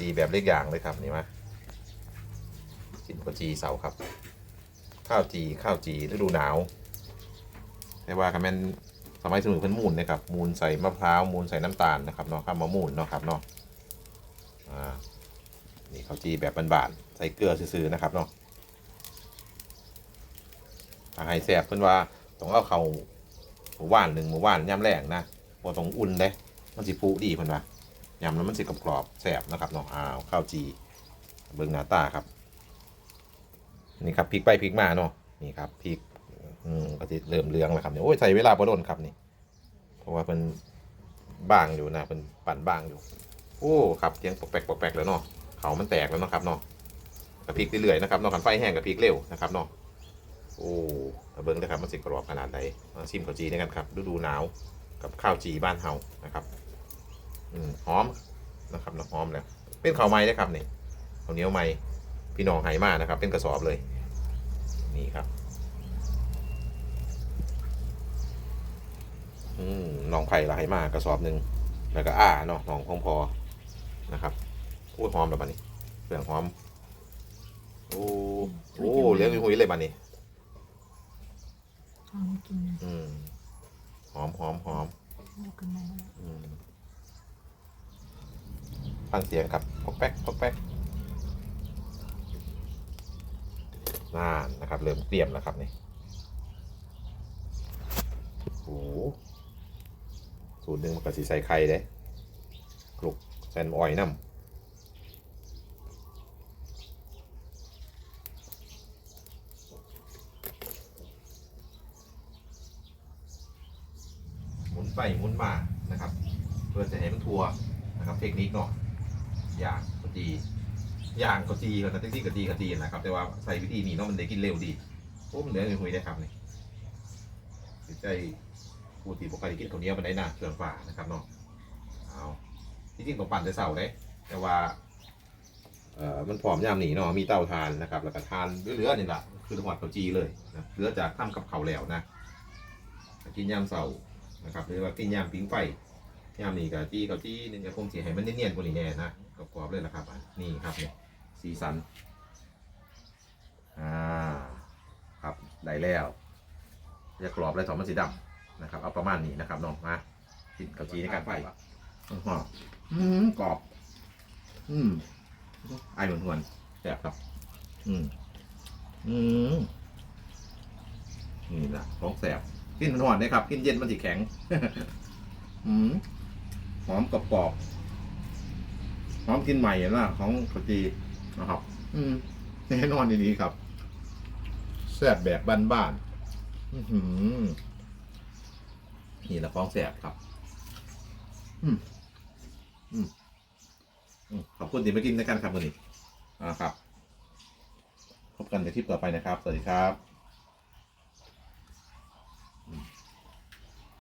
ตีแบบเล็กอย่างเลยครับนี่มากินข้าวจีเสาครับ ข้าวจีข้าวจีฤดูหนาวแต่ว่ากันแม่นสมัยสมุนเพิ่นมูนนะครับ มูนใส่มะพร้าวมูนใส่น้ำตาลนะครับเนาะข้าวมะมูนเนาะครับเนาะอ่านี่ข้าวจีแบบบานๆใส่เกลือซื่อๆนะครับเนาะถ้าให้แซ่บเพิ่นว่าต้องเอาเข้าวหมูว่านหนึ่งหมูว่านย่ำแรงนะบ่ต้องอุ่นเด้มันสิฟูดีเพิ่นว่า ยำแล้วมันสิกรอบแซ่บนะครับเนาะอ้าวข้าวจีเบิ่งหน้าตาครับ นี่ครับพลิกไปพลิกมาเนาะนี่ครับพลิกอืมก็จะเริ่มเลืองแล้วครับเนี่ยโอ้ยใช้เวลาพอดนครับนี่ เพราะว่าเป็นบางอยู่นะเป็นปั่นบางอยู่ โอ้ครับเสียงปกแปกปกแปกแล้วเนาะเขามันแตกแล้วเนาะครับเนาะกระพริกเรื่อยๆนะครับเนาะกันไฟแห้งกระพริกเร็วนะครับเนาะโอ้เบิ้งนะครับมันสิกรอบขนาดใดมาชิมข้าวจีด้วยกันครับฤดูหนาวกับข้าวจีบ้านเฮานะครับ อืมหอมนะครับเนาะหอมแล้วเป็นข้าวไหม้นะครับนี่ข้าวเหนียวไหม้พี่น้องไหมานะครับ เป็นกระสอบเลย นี่ครับอืมน้องไผ่ละไหมากระสอบหนึ่งแล้วก็อ้าเนาะน้องพองพอนะครับโอ้ยหอมแบบนี้เครื่องหอมโอ้โอ้เลี้ยงหุยๆเลยบันนี้หอมกินอืมหอมหอมหอมลูกกันมาอืม ฟังเสียงครับปอกแป๊กปอกแป๊กน่านนะครับ เริ่มเตรียมแล้วครับนี่โอ้โหสูตรหนึ่งมันก็สีใส่ไข่เด้กลุกแซนออยน้ำหมุนไปหมุนมานะครับ เพื่อจะให้มันทัวนะครับ เทคนิคเนาะ อย่างก็ดีอย่างก็ดีกันแต่ที่ก็ดีก็ดีนะครับ แต่ว่าใส่วิธีนี้เนาะมันได้กินเร็วดีโอ้มันเหลือหุยได้ครับนี่ใจผู้ที่ปกติกินข้าวเนียมันได้นะเครื่องฝ่านะครับเนาะเอาที่จริงต้องปั่นแต่เสาเลยแต่ว่าเอ่อมันผอมยามหนีเนาะมีเตาทานนะครับ แล้วก็ทานเหลือๆนี่แหละคือจังหวัดเขาจีเลยนะเหลือจากทำกับเขาแล้วนะกินยามเสาร์นะครับหรือว่ากินยามปิ้งไฟ ยามนี้ก็จี้ก็จี้นึงจะคงสีให้มันเนียนๆกว่านี้แน่นะกรอบๆเลยนะครับอะนี่ครับเนี่ยสีสันอ่าครับได้แล้วจะกรอบเลยสองมันสีดำนะครับ เอาประมาณนี้นะครับน้องมากินกับจีในการไฟอื้อหืออืมกรอบ อืมไอหวนหวนแซ่บครับ อืมอืมนี่นะของแสบกินมันหวานได้ครับ กินเย็นมันสิแข็ง อืม หอมกรอบๆหอมกินใหม่นะของขาวจีนะครับ อืมแน่นอนดีๆครับ แซ่บแบบบ้านๆอื้อหือนี่แหละของแซ่บครับ อืมอืมอืมขอบคุณที่มากินในการครับวันนี้อ่าครับ พบกันในคลิปต่อไปนะครับ สวัสดีครับ